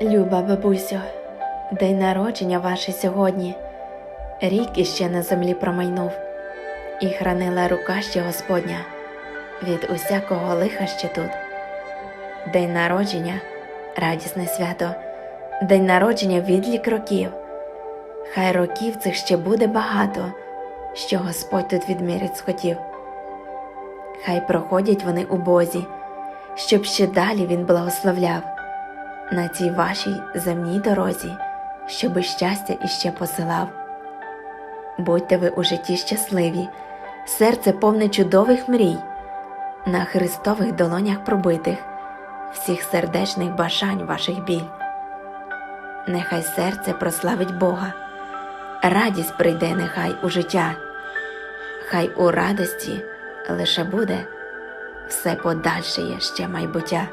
Люба бабусю, день народження ваше сьогодні, рік іще на землі промайнув, і хранила рука ще Господня від усякого лиха ще тут. День народження радісне свято, день народження відлік років. Хай років цих ще буде багато, що Господь тут відмірить схотів. Хай проходять вони у Бозі, щоб ще далі він благословляв на цій вашій земній дорозі, щоби щастя іще посилав. Будьте ви у житті щасливі, серце повне чудових мрій, на Христових долонях пробитих, всіх сердечних бажань ваших біль. Нехай серце прославить Бога, радість прийде нехай у життя, хай у радості лише буде все подальше є ще майбуття.